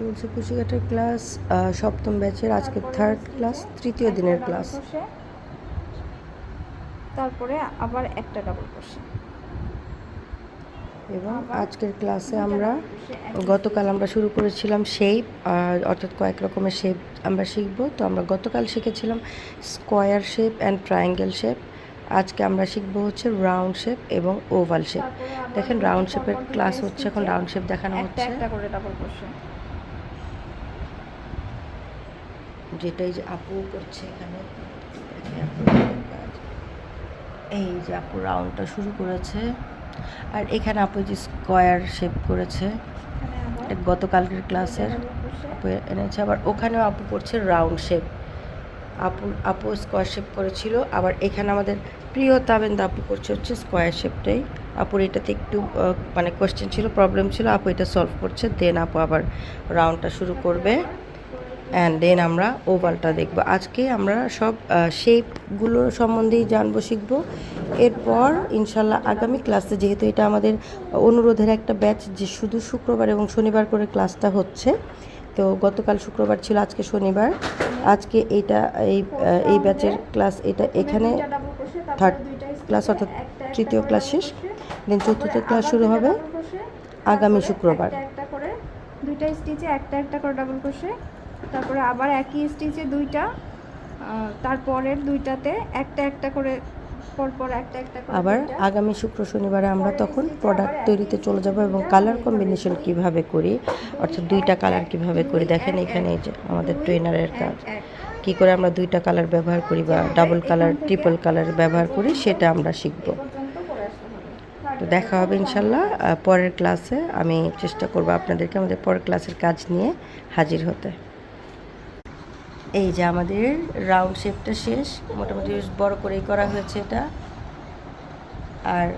চলছে কুচিকাটার ক্লাস সপ্তম ব্যাচের আজকে থার্ড ক্লাস তৃতীয় দিনের ক্লাস তারপরে আবার একটা ডাবল ক্রোশে এবং আজকের ক্লাসে আমরা গতকাল আমরা শুরু করেছিলাম শেপ অর্থাৎ কয়েক রকমের শেপ আমরা শিখব। তো আমরা গতকাল শিখেছিলাম square shape and triangle shape আজকে আমরা শিখব হচ্ছে রাউন্ড শেপ এবং ওভাল শেপ দেখেন রাউন্ড শেপের ক্লাস হচ্ছে এখন রাউন্ড শেপ দেখানো হচ্ছে। একটা করে ডাবল ক্রোশে যেটাই যে আপু করছে এখানে। এই যে আপু রাউন্ডটা শুরু করেছে। আর এখানে আপু যে স্কোয়ার শেপ করেছে গতকালকের ক্লাসের আপু এনেছে। আবার ওখানেও আপু করছে রাউন্ড শেপ আপু আপু স্কোয়ার শেপ করেছিল। আবার এখানে আমাদের প্রিয় তাবেন্দা আপু করছে হচ্ছে স্কোয়ার শেপটাই আপুর এটাতে একটু মানে কোয়েশ্চেন ছিল প্রবলেম ছিল। আপু এটা সলভ করছে। দেন আপু আবার রাউন্ডটা শুরু করবে। অ্যান্ড দেন আমরা ওভালটা দেখব। আজকে আমরা সব শেপগুলো সম্বন্ধেই জানব, শিখব। এরপর ইনশাল্লাহ আগামী ক্লাসে যেহেতু এটা আমাদের অনুরোধের একটা ব্যাচ যে শুধু শুক্রবার এবং শনিবার করে ক্লাসটা হচ্ছে, তো গতকাল শুক্রবার ছিল, আজকে শনিবার। আজকে এইটা, এই এই ব্যাচের ক্লাস এটা এখানে থার্ড ক্লাস অর্থাৎ তৃতীয় ক্লাস শেষ দেন চতুর্থ ক্লাস শুরু হবে আগামী শুক্রবার। দুইটা স্টিচে একটা একটা করে ডাবল তারপরে আবার একই স্টিচে দুইটা তারপরের দুইটাতে একটা একটা করে পরপর একটা একটা করে আবার আগামী শুক্র শনিবারে আমরা তখন প্রোডাক্ট তৈরিতে চলে যাব এবং কালার কম্বিনেশন কীভাবে করি অর্থাৎ দুইটা কালার কীভাবে করি? দেখেন এখানে এই যে আমাদের ট্রেনারের কাজ। কি করে আমরা দুইটা কালার ব্যবহার করি বা ডাবল কালার ট্রিপল কালার ব্যবহার করি সেটা আমরা শিখব। তো দেখা হবে ইনশাল্লাহ পরের ক্লাসে আমি চেষ্টা করব আপনাদেরকে আমাদের পরের ক্লাসের কাজ নিয়ে হাজির হতে। এই যে আমাদের রাউন্ড শেপটা শেষ। মোটামুটি বেশ বড় করেই করা হয়েছে এটা। আর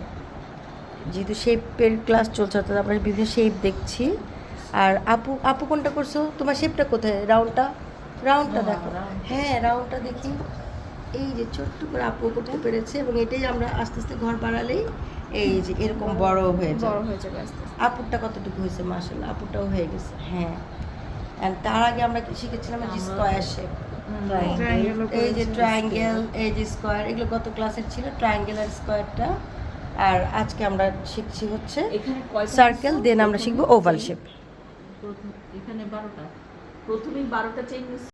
যেহেতু শেপের ক্লাস চলছে অর্থাৎ আমরা বিভিন্ন শেপ দেখছি। আর আপু আপু কোনটা করছ? তোমার শেপটা কোথায়? রাউন্ডটা রাউন্ডটা দেখো। হ্যাঁ রাউন্ডটা দেখি। এই যে ছোট্ট করে আপু করতে পেরেছে এবং এটাই আমরা আস্তে আস্তে ঘর বাড়ালেই এই যে এরকম বড় হয়ে বড় হয়ে যাবে আস্তে আস্তে। আপুরটা কতটুকু হয়েছে? মাসাল্লাহ আপুরটাও হয়ে গেছে। হ্যাঁ। আর তার আগে আমরা কি শিখেছিলাম যে স্কোয়ার শেপ এই যে ট্রায়াঙ্গেল এই যে স্কোয়ার এগুলো গত ক্লাসের ছিল? ট্রায়াঙ্গেল আর স্কোয়ারটা আর আজকে আমরা শিখছি হচ্ছে সার্কেল দেন আমরা শিখব ওভাল শেপ এখানে বারোটা। প্রথমেই বারোটা চেইন